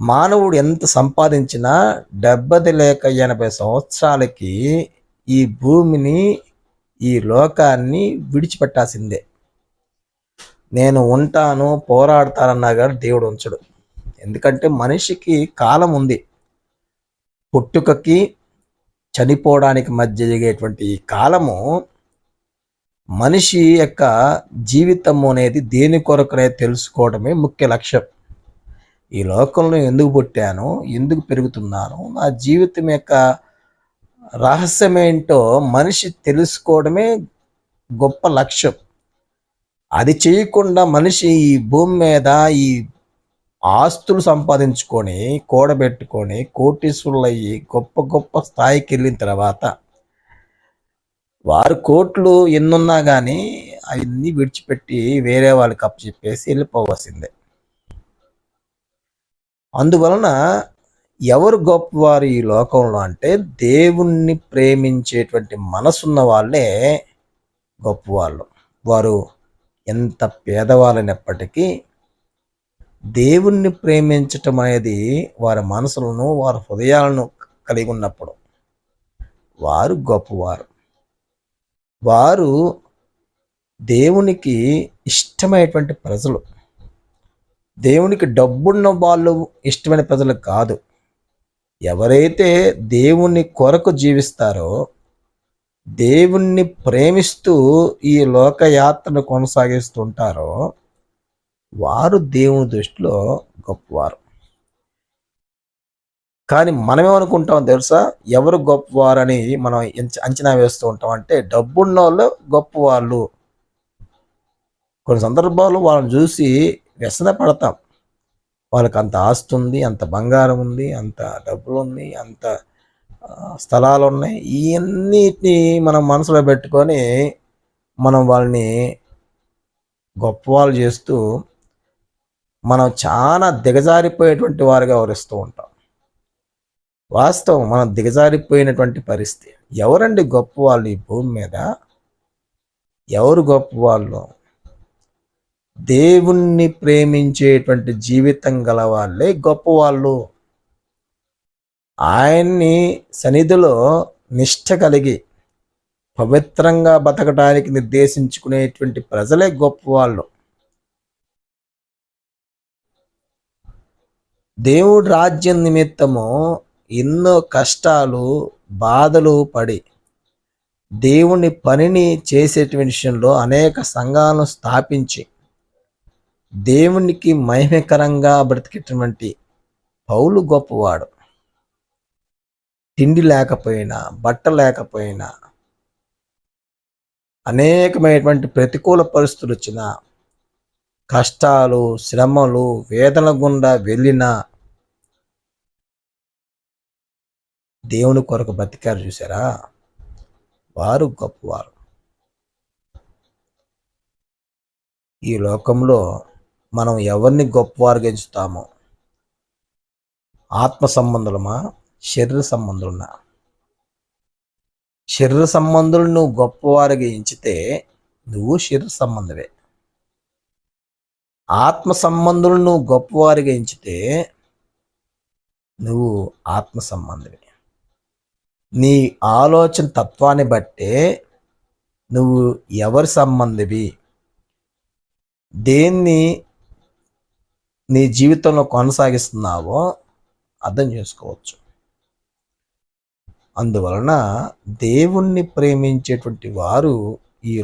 మానవుడు ఎంత సంపాదించినా డెబ్బది లేక ఎనభై సంవత్సరాలకి ఈ భూమిని ఈ లోకాన్ని విడిచిపెట్టాల్సిందే. నేను ఉంటాను పోరాడతానన్నా కానీ దేవుడు ఉంచడు. ఎందుకంటే మనిషికి కాలం ఉంది. పుట్టుకకి చనిపోవడానికి మధ్య జరిగేటువంటి ఈ కాలము మనిషి యొక్క జీవితం అనేది దేని కొరకనే తెలుసుకోవడమే ముఖ్య లక్ష్యం. ఈ లోకంలో ఎందుకు పుట్టాను ఎందుకు పెరుగుతున్నాను నా జీవితం యొక్క రహస్యం ఏంటో మనిషి తెలుసుకోవడమే గొప్ప లక్ష్యం. అది చేయకుండా మనిషి ఈ భూమి మీద ఈ ఆస్తులు సంపాదించుకొని కూడబెట్టుకొని కోటీశ్వరులు అయ్యి గొప్ప గొప్ప స్థాయికి వెళ్ళిన తర్వాత వారు కోట్లు ఎన్నున్నా కానీ అవన్నీ విడిచిపెట్టి వేరే వాళ్ళకి అప్పచెప్పేసి వెళ్ళిపోవాల్సిందే. అందువలన ఎవరు గొప్పవారు ఈ లోకంలో అంటే దేవుణ్ణి ప్రేమించేటువంటి మనసున్న వాళ్ళే గొప్పవాళ్ళు. వారు ఎంత పేదవాళ్ళైనప్పటికీ దేవుణ్ణి ప్రేమించటం అనేది వారి మనసులను వారి హృదయాలను కలిగి ఉన్నప్పుడు వారు గొప్పవారు. వారు దేవునికి ఇష్టమైనటువంటి ప్రజలు. దేవునికి డబ్బున్న వాళ్ళు ఇష్టమైన ప్రజలు కాదు. ఎవరైతే దేవుని కొరకు జీవిస్తారో దేవుణ్ణి ప్రేమిస్తూ ఈ లోకయాత్రను కొనసాగిస్తుంటారో వారు దేవుని దృష్టిలో గొప్పవారు. కానీ మనమేమనుకుంటాం తెలుసా? ఎవరు గొప్పవారని మనం అంచనా వేస్తూ ఉంటాం. అంటే డబ్బున్న వాళ్ళు గొప్పవాళ్ళు. కొన్ని సందర్భాల్లో వాళ్ళని చూసి వ్యసన పడతాం వాళ్ళకి అంత ఆస్తి ఉంది అంత బంగారం ఉంది అంత డబ్బులు ఉంది అంత స్థలాలు ఉన్నాయి ఇవన్నిటిని మనం మనసులో పెట్టుకొని మనం వాళ్ళని గొప్పవాళ్ళు చేస్తూ మనం చాలా దిగజారిపోయేటువంటి వారుగా వివరిస్తూ ఉంటాం. వాస్తవం మనం దిగజారిపోయినటువంటి పరిస్థితి. ఎవరండి గొప్ప వాళ్ళు ఈ భూమి మీద? ఎవరు గొప్ప వాళ్ళు దేవుణ్ణి ప్రేమించేటువంటి జీవితం గల వాళ్ళే గొప్పవాళ్ళు. ఆయన్ని సన్నిధిలో నిష్ట కలిగి పవిత్రంగా బతకడానికి నిర్దేశించుకునేటువంటి ప్రజలే గొప్ప వాళ్ళు దేవుడి రాజ్యం నిమిత్తము ఎన్నో కష్టాలు బాధలు పడి దేవుని పనిని చేసేటువంటి విషయంలో అనేక సంఘాలను స్థాపించి దేవునికి మహిమకరంగా బ్రతికేటటువంటి పౌలు గొప్పవాడు. తిండి లేకపోయినా బట్ట లేకపోయినా అనేకమైనటువంటి ప్రతికూల పరిస్థితులు వచ్చిన కష్టాలు శ్రమలు వేదన గుండా వెళ్ళిన దేవుని కొరకు బ్రతికారు చూసారా? వారు గొప్పవారు. ఈ లోకంలో మనం ఎవరిని గొప్పవారుగా ఎంచుతామో? ఆత్మ సంబంధులమా? శరీర సంబంధులనా? శరీర సంబంధులు నువ్వు గొప్పవారిగా ఎంచితే నువ్వు శరీర సంబంధవే. ఆత్మ సంబంధులు నువ్వు గొప్పవారిగా ఎంచితే నువ్వు ఆత్మ సంబంధమే నీ ఆలోచన తత్వాన్ని బట్టే నువ్వు ఎవరి సంబంధివి? దేన్ని నీ జీవితంలో కొనసాగిస్తున్నావో అర్థం చేసుకోవచ్చు. అందువలన దేవుణ్ణి ప్రేమించేటువంటి వారు ఈ